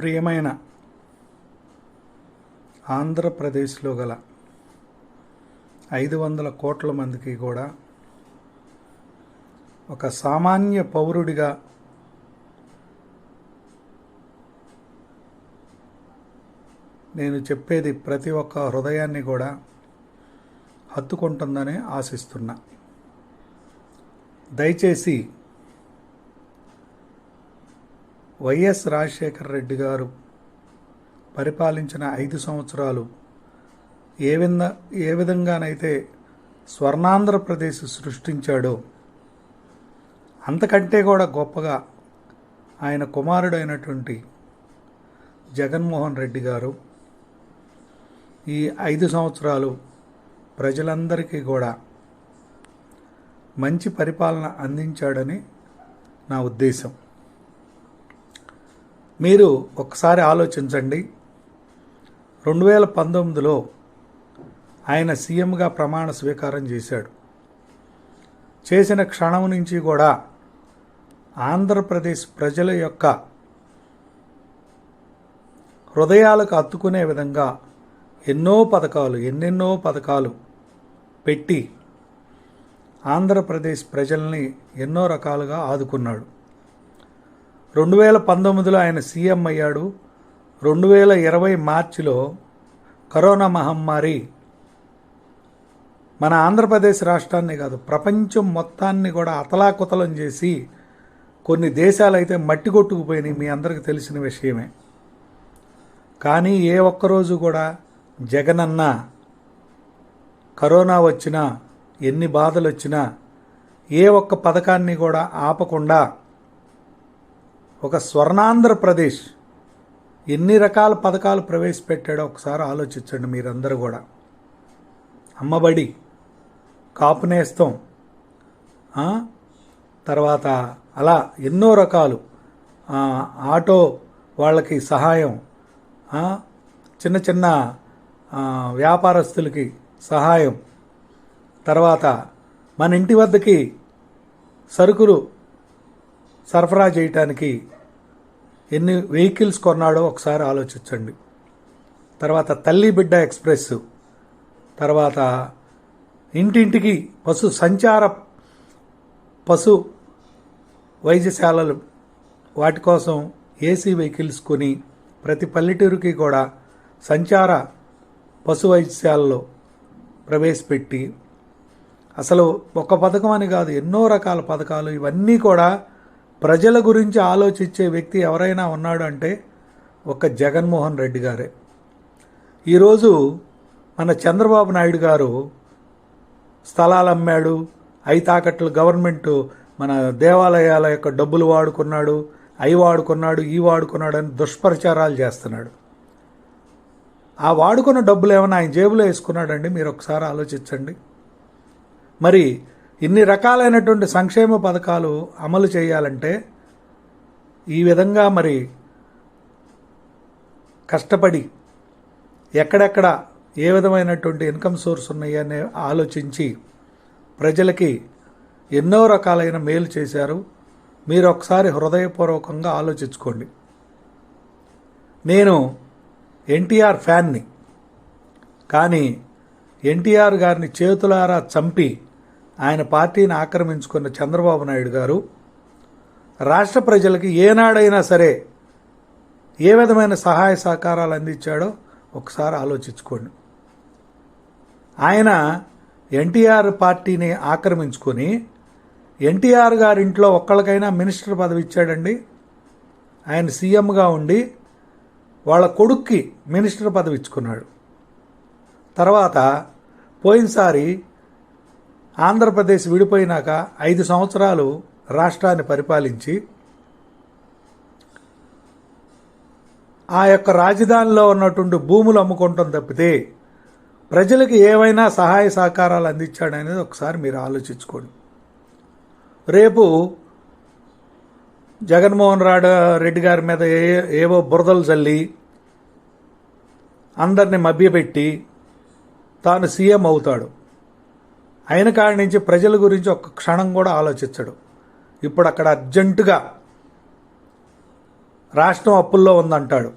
ప్రియమైన ఆంధ్రప్రదేశ్లో గల ఐదు వందల కోట్ల మందికి కూడా ఒక సామాన్య పౌరుడిగా నేను చెప్పేది ప్రతి ఒక్క హృదయాన్ని కూడా హత్తుకుంటుందని ఆశిస్తున్నా. దయచేసి వైఎస్ రాజశేఖర రెడ్డి గారు పరిపాలించిన ఐదు సంవత్సరాలు ఏ విధ ఏ విధంగానైతే స్వర్ణాంధ్రప్రదేశ్ సృష్టించాడో అంతకంటే కూడా గొప్పగా ఆయన కుమారుడైనటువంటి జగన్మోహన్ రెడ్డి గారు ఈ ఐదు సంవత్సరాలు ప్రజలందరికీ కూడా మంచి పరిపాలన అందించాడని నా ఉద్దేశం. మీరు ఒకసారి ఆలోచించండి. రెండు వేల పంతొమ్మిదిలో ఆయన సీఎంగా ప్రమాణ స్వీకారం చేశాడు. చేసిన క్షణం నుంచి కూడా ఆంధ్రప్రదేశ్ ప్రజల యొక్క హృదయాలకు అత్తుకునే విధంగా ఎన్నో పథకాలు ఎన్నెన్నో పథకాలు పెట్టి ఆంధ్రప్రదేశ్ ప్రజల్ని ఎన్నో రకాలుగా ఆదుకున్నాడు. రెండు వేల పంతొమ్మిదిలో ఆయన సీఎం అయ్యాడు. రెండు వేల ఇరవై మార్చిలో కరోనా మహమ్మారి మన ఆంధ్రప్రదేశ్ రాష్ట్రాన్ని కాదు ప్రపంచం మొత్తాన్ని కూడా అతలాకుతలం చేసి కొన్ని దేశాలు అయితే మట్టి కొట్టుకుపోయినాయి మీ అందరికీ తెలిసిన విషయమే. కానీ ఏ ఒక్కరోజు కూడా జగనన్న కరోనా వచ్చినా ఎన్ని బాధలు వచ్చినా ఏ ఒక్క పథకాన్ని కూడా ఆపకుండా ఒక స్వర్ణాంధ్రప్రదేశ్ ఎన్ని రకాల పథకాలు ప్రవేశపెట్టాడో ఒకసారి ఆలోచించండి మీరందరూ కూడా. అమ్మబడి కాపు నేస్తం తర్వాత అలా ఎన్నో రకాలు. ఆటో వాళ్ళకి సహాయం చిన్న చిన్న వ్యాపారస్తులకి సహాయం. తర్వాత మన ఇంటి వద్దకి సరుకులు సరఫరా చేయటానికి ఎన్ని వెహికల్స్ కొన్నాడో ఒకసారి ఆలోచించండి. తర్వాత తల్లి బిడ్డ ఎక్స్ప్రెస్ తర్వాత ఇంటింటికి పశు సంచార పశు వైద్యశాలలు వాటి కోసం ఏసీ వెహికల్స్ కొని ప్రతి పల్లెటూరుకి కూడా సంచార పశు వైద్యశాలలో ప్రవేశపెట్టి అసలు ఒక పథకం అని కాదు ఎన్నో రకాల పథకాలు ఇవన్నీ కూడా ప్రజల గురించి ఆలోచించే వ్యక్తి ఎవరైనా ఉన్నాడు అంటే ఒక జగన్మోహన్ రెడ్డి గారే. ఈరోజు మన చంద్రబాబు నాయుడు గారు స్థలాలు అమ్మాడు అయి తాకట్లు గవర్నమెంట్ మన దేవాలయాల యొక్క డబ్బులు వాడుకున్నాడు అవి వాడుకున్నాడు ఈ వాడుకున్నాడు అని దుష్ప్రచారాలు చేస్తున్నాడు. ఆ వాడుకున్న డబ్బులు ఏమైనా ఆయన జేబులో వేసుకున్నాడండి? మీరు ఒకసారి ఆలోచించండి. మరి ఇన్ని రకాలైనటువంటి సంక్షేమ పథకాలు అమలు చేయాలంటే ఈ విధంగా మరి కష్టపడి ఎక్కడెక్కడ ఏ విధమైనటువంటి ఇన్కమ్ సోర్స్ ఉన్నాయని ఆలోచించి ప్రజలకి ఎన్నో రకాలైన మేలు చేశారు. మీరు ఒకసారి హృదయపూర్వకంగా ఆలోచించుకోండి. నేను ఎన్టీఆర్ ఫ్యాన్ని కానీ ఎన్టీఆర్ గారిని చేతులారా చంపి ఆయన పార్టీని ఆక్రమించుకున్న చంద్రబాబు నాయుడు గారు రాష్ట్ర ప్రజలకి ఏనాడైనా సరే ఏ విధమైన సహాయ సహకారాలు అందించాడో ఒకసారి ఆలోచించుకోండి. ఆయన ఎన్టీఆర్ పార్టీని ఆక్రమించుకొని ఎన్టీఆర్ గారింట్లో ఒక్కళ్ళకైనా మినిస్టర్ పదవి ఇచ్చాడండి. ఆయన సీఎంగా ఉండి వాళ్ళ కొడుక్కి మినిస్టర్ పదవి ఇచ్చుకున్నాడు. తర్వాత పోయినసారి ఆంధ్రప్రదేశ్ విడిపోయినాక ఐదు సంవత్సరాలు రాష్ట్రాన్ని పరిపాలించి ఆ యొక్క రాజధానిలో ఉన్నటువంటి భూములు అమ్ముకుంటాం తప్పితే ప్రజలకు ఏవైనా సహాయ సహకారాలు అందించాడనేది ఒకసారి మీరు ఆలోచించుకోండి. రేపు జగన్మోహన్ రాడ రెడ్డి గారి మీద ఏ ఏవో బురదలు చల్లి అందరిని మభ్యపెట్టి తాను సీఎం అవుతాడు. అయిన కాడి నుంచి ప్రజల గురించి ఒక్క క్షణం కూడా ఆలోచించడు. ఇప్పుడు అక్కడ అర్జెంటుగా రాష్ట్రం అప్పుల్లో ఉందంటాడు.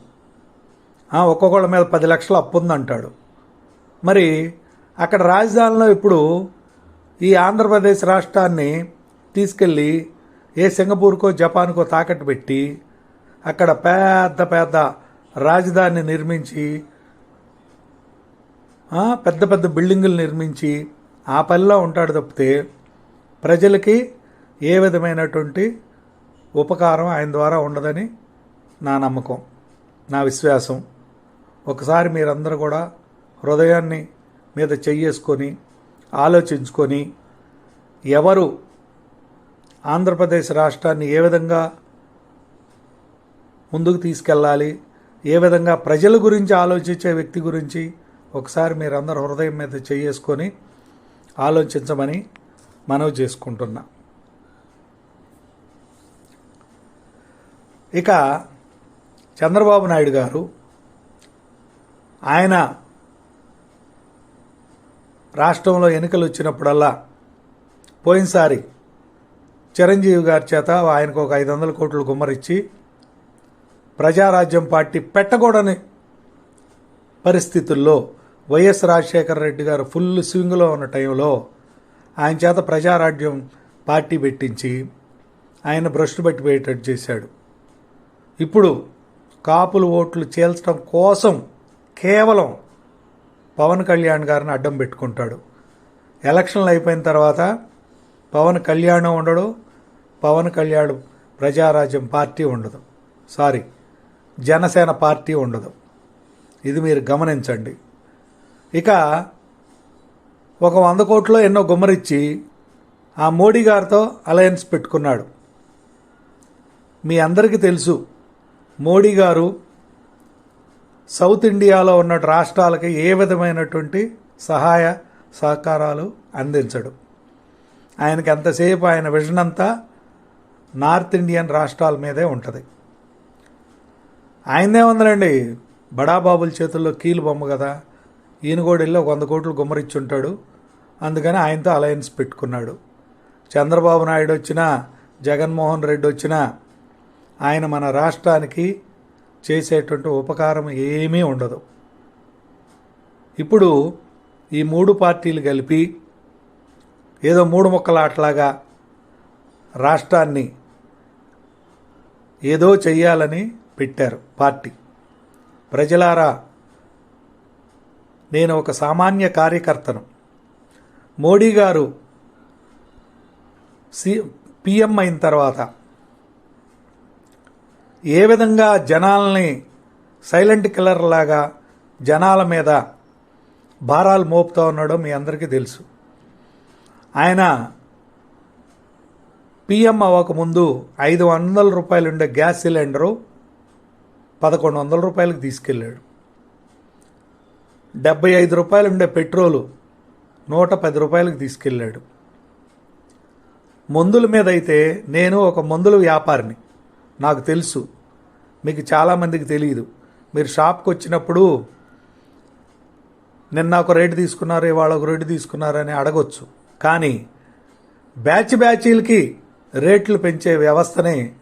ఒక్కొక్కళ్ళ మీద పది లక్షల అప్పు ఉందంటాడు. మరి అక్కడ రాజధానిలో ఇప్పుడు ఈ ఆంధ్రప్రదేశ్ రాష్ట్రాన్ని తీసుకెళ్ళి ఏ సింగపూర్కో జపాన్కో తాకట్టు పెట్టి అక్కడ పెద్ద పెద్ద రాజధాని నిర్మించి పెద్ద పెద్ద బిల్డింగులు నిర్మించి ఆ పనిలో ఉంటాడు తప్పితే ప్రజలకి ఏ విధమైనటువంటి ఉపకారం ఆయన ద్వారా ఉండదని నా నమ్మకం నా విశ్వాసం. ఒకసారి మీరందరూ కూడా హృదయాన్ని మీద చెయ్యేసుకొని ఆలోచించుకొని ఎవరు ఆంధ్రప్రదేశ్ రాష్ట్రాన్ని ఏ విధంగా ముందుకు తీసుకెళ్ళాలి ఏ విధంగా ప్రజల గురించి ఆలోచించే వ్యక్తి గురించి ఒకసారి మీరందరూ హృదయం మీద చేసుకొని ఆలోచించమని మనవి చేసుకుంటున్నా. ఇక చంద్రబాబు నాయుడు గారు ఆయన రాష్ట్రంలో ఎన్నికలు వచ్చినప్పుడల్లా పోయినసారి చిరంజీవి గారి చేత ఆయనకు ఒక ఐదు వందల కోట్లు గుమ్మరిచ్చి ప్రజారాజ్యం పార్టీ పెట్టకూడని పరిస్థితుల్లో వైఎస్ రాజశేఖర రెడ్డి గారు ఫుల్ స్వింగ్లో ఉన్న టైంలో ఆయన చేత ప్రజారాజ్యం పార్టీ పెట్టించి ఆయన భ్రష్టు పెట్టేటట్టు చేశాడు. ఇప్పుడు కాపులు ఓట్లు చేల్చడం కోసం కేవలం పవన్ కళ్యాణ్ గారిని అడ్డం పెట్టుకుంటాడు. ఎలక్షన్లు అయిపోయిన తర్వాత పవన్ కళ్యాణ్ ఉండడు పవన్ కళ్యాణ్ ప్రజారాజ్యం పార్టీ ఉండదు. సారీ జనసేన పార్టీ ఉండదు. ఇది మీరు గమనించండి. ఇక ఒక వంద కోట్లో ఎన్నో గుమ్మరిచ్చి ఆ మోడీ గారితో అలయన్స్ పెట్టుకున్నాడు. మీ అందరికీ తెలుసు మోడీ గారు సౌత్ ఇండియాలో ఉన్న రాష్ట్రాలకి ఏ విధమైనటువంటి సహాయ సహకారాలు అందించడు. ఆయనకి ఎంతసేపు ఆయన విజన్ అంతా నార్త్ ఇండియన్ రాష్ట్రాల మీదే ఉంటుంది. ఆయనే ఉందండి బడాబాబుల చేతుల్లో కీలు బొమ్మ కదా. ఈయన కూడా వెళ్ళి ఒక వంద కోట్లు గుమ్మరిచ్చి ఉంటాడు అందుకని ఆయనతో అలయన్స్ పెట్టుకున్నాడు. చంద్రబాబు నాయుడు వచ్చినా జగన్మోహన్ రెడ్డి వచ్చినా ఆయన మన రాష్ట్రానికి చేసేటువంటి ఉపకారం ఏమీ ఉండదు. ఇప్పుడు ఈ మూడు పార్టీలు కలిపి ఏదో మూడు ముక్కలాట్లాగా రాష్ట్రాన్ని ఏదో చెయ్యాలని పెట్టారు పార్టీ. ప్రజలారా నేను ఒక సామాన్య కార్యకర్తను. మోడీ గారు సి పిఎం అయిన తర్వాత ఏ విధంగా జనాల్ని సైలెంట్ కిల్లర్ లాగా జనాల మీద భారాలు మోపుతూ ఉన్నాడో మీ అందరికీ తెలుసు. ఆయన పిఎం అవ్వకముందు ఐదు వందల రూపాయలు ఉండే గ్యాస్ సిలిండరు పదకొండు వందల రూపాయలకు తీసుకెళ్ళాడు. డెబ్బై ఐదు రూపాయలు ఉండే పెట్రోలు నూట పది రూపాయలకు తీసుకెళ్ళాడు. మందుల మీద అయితే నేను ఒక మందుల వ్యాపారిని. నాకు తెలుసు. మీకు చాలామందికి తెలియదు మీరు షాప్కి వచ్చినప్పుడు నిన్న ఒక రేటు తీసుకున్నారు ఇవాళ ఒక రేటు తీసుకున్నారని అడగొచ్చు. కానీ బ్యాచ్ బ్యాచీలకి రేట్లు పెంచే వ్యవస్థని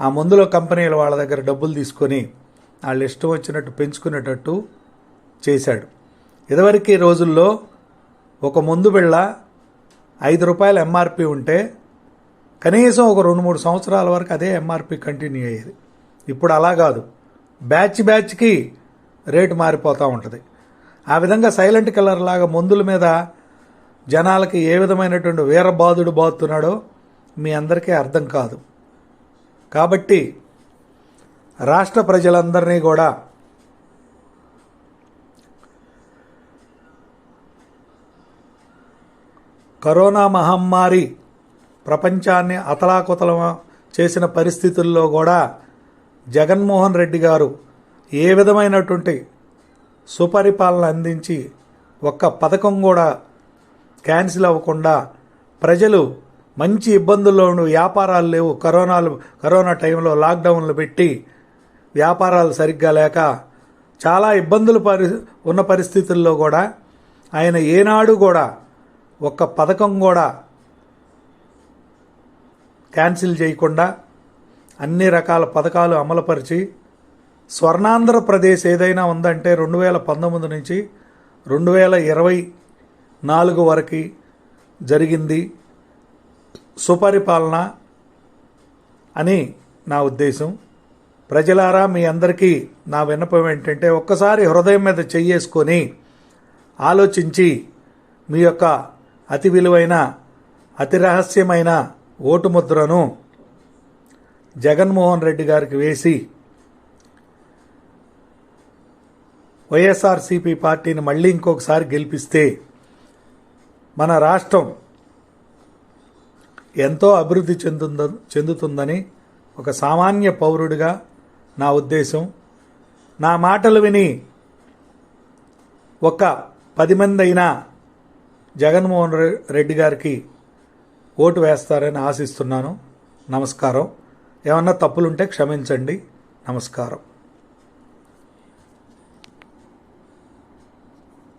ఆ మందుల కంపెనీల వాళ్ళ దగ్గర డబ్బులు తీసుకొని వాళ్ళు ఇష్టం వచ్చినట్టు పెంచుకునేటట్టు చేశాడు. ఇదివరకు రోజుల్లో ఒక మందు బిళ్ళ ఐదు రూపాయల ఎంఆర్పి ఉంటే కనీసం ఒక రెండు మూడు సంవత్సరాల వరకు అదే ఎంఆర్పి కంటిన్యూ అయ్యేది. ఇప్పుడు అలా కాదు. బ్యాచ్ బ్యాచ్కి రేటు మారిపోతూ ఉంటుంది. ఆ విధంగా సైలెంట్ కిల్లర్ లాగా మందుల మీద జనాలకి ఏ విధమైనటువంటి వీరబాధుడు బాగుతున్నాడో మీ అందరికీ అర్థం కాదు. కాబట్టి రాష్ట్ర ప్రజలందరినీ కూడా కరోనా మహమ్మారి ప్రపంచాన్ని అతలాకుతలం చేసిన పరిస్థితుల్లో కూడా జగన్మోహన్ రెడ్డి గారు ఏ విధమైనటువంటి సుపరిపాలన అందించి ఒక్క పథకం కూడా క్యాన్సిల్ అవ్వకుండా ప్రజలు మంచి ఇబ్బందుల్లో వ్యాపారాలు లేవు. కరోనాలు కరోనా టైంలో లాక్డౌన్లు పెట్టి వ్యాపారాలు సరిగ్గా లేక చాలా ఇబ్బందులు పరి ఉన్న పరిస్థితుల్లో కూడా ఆయన ఏనాడు కూడా ఒక్క పథకం కూడా క్యాన్సిల్ చేయకుండా అన్ని రకాల పథకాలు అమలుపరిచి స్వర్ణాంధ్రప్రదేశ్ ఏదైనా ఉందంటే రెండు వేల పంతొమ్మిది నుంచి రెండు వేల ఇరవై నాలుగు వరకు జరిగింది సుపరిపాలన అని నా ఉద్దేశం. ప్రజలారా మీ అందరికీ నా విన్నపం ఏంటంటే ఒక్కసారి హృదయం మీద చెయ్యేసుకొని ఆలోచించి మీ యొక్క అతి విలువైన అతి రహస్యమైన ఓటు ముద్రను జగన్మోహన్ రెడ్డి గారికి వేసి వైఎస్ఆర్సీపీ పార్టీని మళ్ళీ ఇంకొకసారి గెలిపిస్తే మన రాష్ట్రం ఎంతో అభివృద్ధి చెందుంద చెందుతుందని ఒక సామాన్య పౌరుడిగా నా ఉద్దేశం. నా మాటలు విని ఒక పది మంది అయినా జగన్మోహన్ రెడ్డి గారికి ఓటు వేస్తారని ఆశిస్తున్నాను. నమస్కారం. ఏమన్నా తప్పులుంటే క్షమించండి. నమస్కారం.